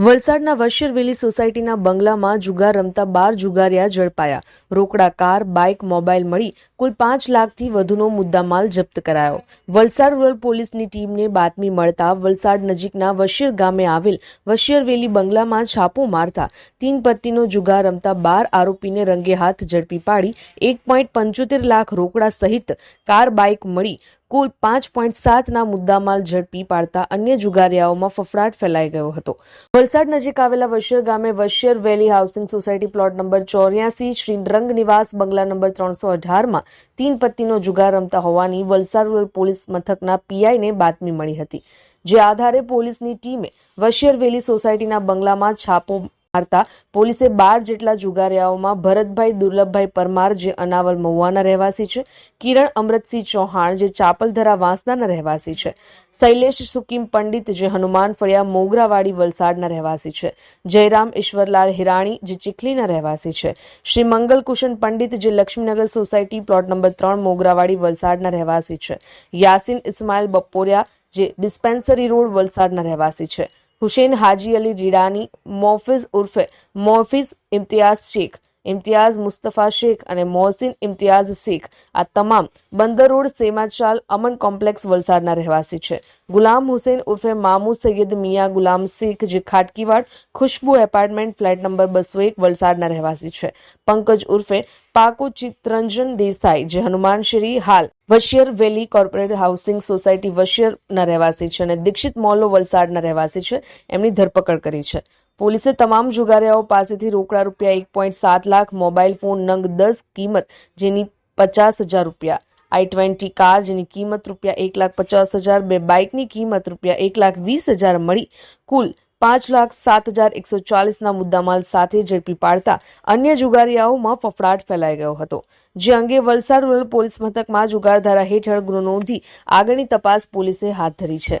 વલસાડના વશીરવેલી સોસાયટીના બંગલામાં જુગાર રમતા બાર જુગારિયા ઝડપાયા. રોકડા કાર, બાઇક મોબાઈલ મળી કુલ પાંચ લાખથી વધુનો મુદ્દામાલ જપ્ત કરાયો. વલસાડ રૂરલ પોલીસની ટીમને બાતમી મળતા વલસાડ નજીકના વશીર ગામે આવેલ વશીરવેલી બંગલામાં છાપો મારતા તીન પત્તીનો જુગાર રમતા બાર આરોપીને રંગે હાથ ઝડપી પાડી એક પોઈન્ટ પંચોતેર લાખ રોકડા સહિત કાર, બાઇક મળી કુલ પાંચ પોઈન્ટ સાતના મુદ્દામાલ ઝડપી પાડતા અન્ય જુગારિયાઓમાં ફફડાટ ફેલાઈ ગયો હતો. વલસાડ નજીક આવેલા વશિયર ગામે Vashiyar valley housing society plot number ચોર્યાસી શ્રી રંગ નિવાસ બંગલા નંબર ત્રણસો અઢારમાં તીન પત્તીનો જુગાર રમતા હોવાની વલસાડ રૂરલ પોલીસ મથકના પીઆઈને બાતમી મળી હતી. જે આધારે પોલીસની ટીમે વશિયર વેલી સોસાયટીના બંગલામાં છાપો મારતા પોલીસે બાર જેટલા જુગારિયાઓમાં ભરતભાઈ, દુર્લભભાઈ પરમાર જે અનાવલ મહુવાના રહેવાસી છે, કિરણ અમૃતસિંહ ચૌહાણ જે ચાપલધરા વાંસદાના રહેવાસી છે, શૈલેષ સુકીમ પંડિત જે હનુમાન ફળિયા મોગરાવાડી વલસાડના રહેવાસી છે, જયરામ ઈશ્વરલાલ હિરાણી જે ચીખલીના રહેવાસી છે, શ્રી મંગલકુશન પંડિત જે લક્ષ્મીનગર સોસાયટી પ્લોટ નંબર ત્રણ મોગરાવાડી વલસાડના રહેવાસી છે, યાસીન ઇસ્માઇલ બપોરિયા જે ડિસ્પેન્સરી રોડ વલસાડના રહેવાસી છે હુસેન હાજી અલી રીડાની મોફિઝ ઉર્ફે મોફિઝ ઇમ્તિયાઝ શેખ. ઇમ્તિયાઝ મુસ્તફા શેખ અને મોહસિન ઇમ્તિયાઝ શેખ આ તમામ બંદર રોડ સેમાચાલ અમન કોમ્પ્લેક્સ વલસાડના રહેવાસી છે ગુલામ હુસેન ઉર્ફે મામુ સૈયદ મિયા ગુલામ શેખ જે Khatkiwad Khushbu apartment flat number બસો એક વલસાડના રહેવાસી છે પંકજ ઉર્ફે પાકો ચિત્તરંજન દેસાઈ જે હનુમાનશ્રી હાલ Vashiyar valley corporate housing society વશિયરના રહેવાસી છે અને દીક્ષિત મોલ્લો વલસાડના રહેવાસી છે એમની ધરપકડ કરી છે પોલીસે તમામ જુગારિયાઓ પાસેથી રોકડા રૂપિયા એક પોઈન્ટ સાત લાખ, મોબાઈલ ફોન નંગ દસ કિંમત, જેની પચાસ હજાર રૂપિયા. આઈ ટ્વેન્ટી કાર, જેની કિંમત રૂપિયા એક લાખ પચાસ હજાર, બે બાઇકની કિંમત રૂપિયા એક લાખ વીસ હજાર મળી. કુલ પાંચ લાખ સાત હજાર એકસો ચાલીસના મુદ્દામાલ સાથે ઝડપી પાડતા અન્ય જુગારિયાઓમાં ફફડાટ ફેલાઈ ગયો હતો. જે અંગે વલસાડ રૂરલ પોલીસ મથકમાં જુગારધારા હેઠળ ગુનો નોંધી આગળની તપાસ પોલીસે હાથ ધરી છે.